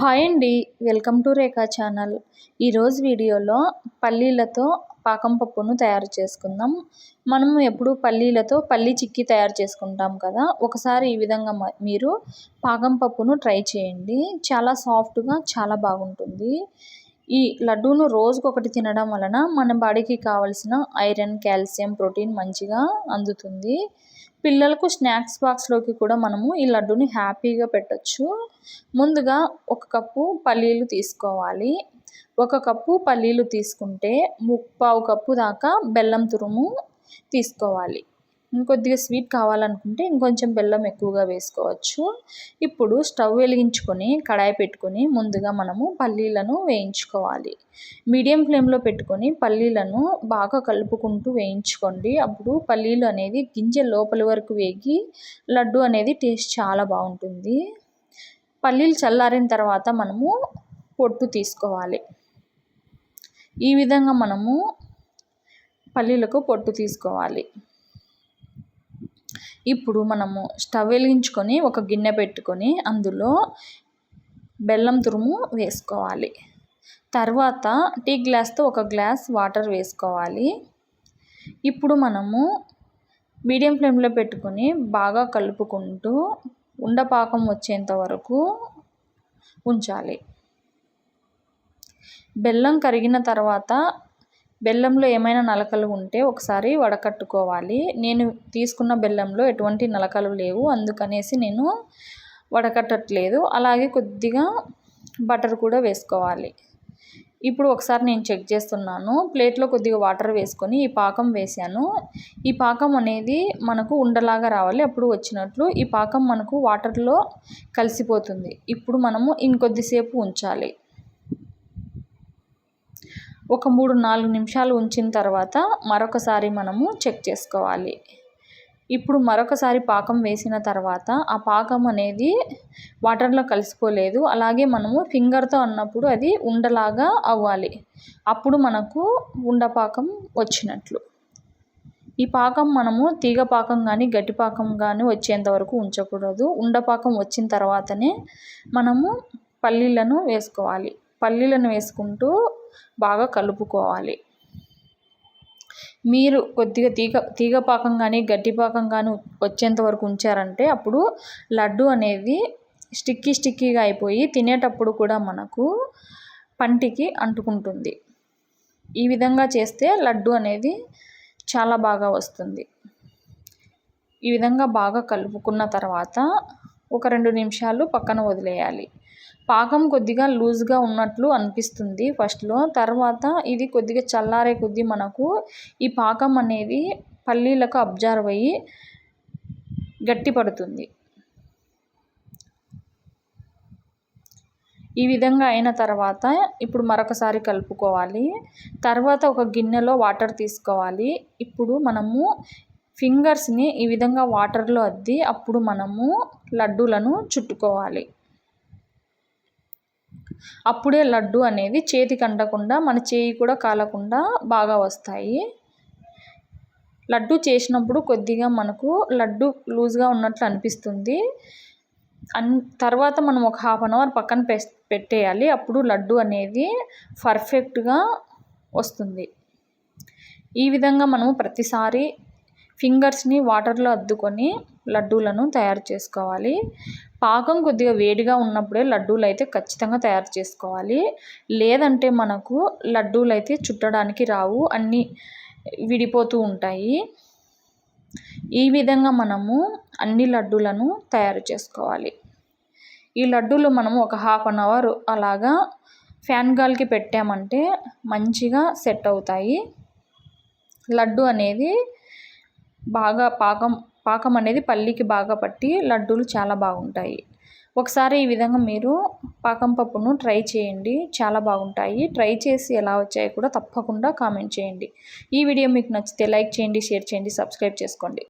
Hi అండి welcome to Rekha channel. ఈరోజు వీడియోలో పల్లీలతో పాకం పప్పును తయారు చేసుకుందాం. మనం ఎప్పుడు పల్లీలతో పల్లీ చిక్కి తయారు చేసుకుంటాం కదా ఒకసారి ఈ విధంగా మీరు పాకం పప్పును ట్రై చేయండి. చాలా సాఫ్ట్గా చాలా బాగుంటుంది. ఈ లడ్డూను రోజుకొకటి తినడం వలన మన బాడీకి కావలసిన ఐరన్ కాల్షియం ప్రోటీన్ మంచిగా అందుతుంది. పిల్లలకు స్నాక్స్ బాక్స్లోకి కూడా మనము ఈ లడ్డూని హ్యాపీగా పెట్టచ్చు. ముందుగా ఒక కప్పు పల్లీలు తీసుకోవాలి. ఒక కప్పు పల్లీలు తీసుకుంటే ముప్పావు కప్పు దాకా బెల్లం తురుము తీసుకోవాలి. ఇంకొద్దిగా స్వీట్ కావాలనుకుంటే ఇంకొంచెం బెల్లం ఎక్కువగా వేసుకోవచ్చు. ఇప్పుడు స్టవ్ వెలిగించుకొని కడాయి పెట్టుకొని ముందుగా మనము పల్లీలను వేయించుకోవాలి. మీడియం ఫ్లేమ్లో పెట్టుకొని పల్లీలను బాగా కలుపుకుంటూ వేయించుకోండి. అప్పుడు పల్లీలు అనేది గింజ లోపలి వరకు వేగి లడ్డు అనేది టేస్ట్ చాలా బాగుంటుంది. పల్లీలు చల్లారిన తర్వాత మనము పొట్టు తీసుకోవాలి. ఈ విధంగా మనము పల్లీలకు పొట్టు తీసుకోవాలి. ఇప్పుడు మనము స్టవ్ వెలిగించుకొని ఒక గిన్నె పెట్టుకొని అందులో బెల్లం తురుము వేసుకోవాలి. తర్వాత టీ గ్లాస్తో ఒక గ్లాస్ వాటర్ వేసుకోవాలి. ఇప్పుడు మనము మీడియం ఫ్లేమ్లో పెట్టుకొని బాగా కలుపుకుంటూ ఉండపాకం వచ్చేంత వరకు ఉంచాలి. బెల్లం కరిగిన తర్వాత బెల్లంలో ఏమైనా నలకలు ఉంటే ఒకసారి వడకట్టుకోవాలి. నేను తీసుకున్న బెల్లంలో ఎటువంటి నలకలు లేవు. అందుకనేసి నేను వడకట్టట్లేదు. అలాగే కొద్దిగా బటర్ కూడా వేసుకోవాలి. ఇప్పుడు ఒకసారి నేను చెక్ చేస్తున్నాను. ప్లేట్లో కొద్దిగా వాటర్ వేసుకొని ఈ పాకం వేసాను. ఈ పాకం అనేది మనకు ఉండలాగా రావాలి. అప్పుడు వచ్చినట్లు ఈ పాకం మనకు వాటర్లో కలిసిపోతుంది. ఇప్పుడు మనము ఇంకొద్దిసేపు ఉంచాలి. ఒక మూడు నాలుగు నిమిషాలు ఉంచిన తర్వాత మరొకసారి మనము చెక్ చేసుకోవాలి. ఇప్పుడు మరొకసారి పాకం వేసిన తర్వాత ఆ పాకం అనేది వాటర్లో కలిసిపోలేదు. అలాగే మనము ఫింగర్తో అన్నప్పుడు అది ఉండలాగా అవ్వాలి. అప్పుడు మనకు ఉండపాకం వచ్చినట్లు. ఈ పాకం మనము తీగ పాకం కానీ గట్టి పాకం కానీ వచ్చేంత వరకు ఉంచకూడదు. ఉండపాకం వచ్చిన తర్వాతనే మనము పల్లీలను వేసుకోవాలి. పల్లీలను వేసుకుంటూ బాగా కలుపుకోవాలి. మీరు కొద్దిగా తీగ తీగ పాకం కానీ గట్టి పాకం కానీ వచ్చేంత వరకు ఉంచారంటే అప్పుడు లడ్డు అనేది స్టిక్కీ స్టిక్కీగా అయిపోయి తినేటప్పుడు కూడా మనకు పంటికి అంటుకుంటుంది. ఈ విధంగా చేస్తే లడ్డు అనేది చాలా బాగా వస్తుంది. ఈ విధంగా బాగా కలుపుకున్న తర్వాత ఒక రెండు నిమిషాలు పక్కన వదిలేయాలి. పాకం కొద్దిగా లూజ్గా ఉన్నట్లు అనిపిస్తుంది ఫస్ట్లో. తర్వాత ఇది కొద్దిగా చల్లారే కొద్దీ మనకు ఈ పాకం అనేది పల్లీలకు అబ్జర్వ్ అయ్యి గట్టిపడుతుంది ఈ విధంగా అయిన తర్వాత ఇప్పుడు మరొకసారి కలుపుకోవాలి. తర్వాత ఒక గిన్నెలో వాటర్ తీసుకోవాలి. ఇప్పుడు మనము ఫింగర్స్ని ఈ విధంగా వాటర్లో అద్ది అప్పుడు మనము లడ్డూలను చుట్టుకోవాలి. అప్పుడే లడ్డు అనేది చేతికి అంటకుండా మన చేయి కూడా కాలకుండా బాగా వస్తాయి. లడ్డు చేసినప్పుడు కొద్దిగా మనకు లడ్డు లూజ్గా ఉన్నట్లు అనిపిస్తుంది. అన్ తర్వాత మనం ఒక హాఫ్ అన్ అవర్ పక్కన పెట్టేయాలి. అప్పుడు లడ్డు అనేది పర్ఫెక్ట్గా వస్తుంది. ఈ విధంగా మనము ప్రతిసారి ఫింగర్స్ని వాటర్లో అద్దుకొని లడ్డూలను తయారు చేసుకోవాలి. పాకం కొద్దిగా వేడిగా ఉన్నప్పుడే లడ్డూలు అయితే ఖచ్చితంగా తయారు చేసుకోవాలి. లేదంటే మనకు లడ్డూలు అయితే చుట్టడానికి రావు అన్నీ విడిపోతూ ఉంటాయి. ఈ విధంగా మనము అన్ని లడ్డూలను తయారు చేసుకోవాలి. ఈ లడ్డూలు మనము ఒక హాఫ్ అన్ అవర్ అలాగా ఫ్యాన్ గాలికి పెట్టామంటే మంచిగా సెట్ అవుతాయి. లడ్డు అనేది బాగా పాకం పాకం అనేది పల్లీకి బాగా పట్టి లడ్డూలు చాలా బాగుంటాయి. ఒకసారి ఈ విధంగా మీరు పాకం పప్పును ట్రై చేయండి. చాలా బాగుంటాయి. ట్రై చేసి ఎలా వచ్చాయో కూడా తప్పకుండా కామెంట్ చేయండి. ఈ వీడియో మీకు నచ్చితే లైక్ చేయండి షేర్ చేయండి సబ్స్క్రైబ్ చేసుకోండి.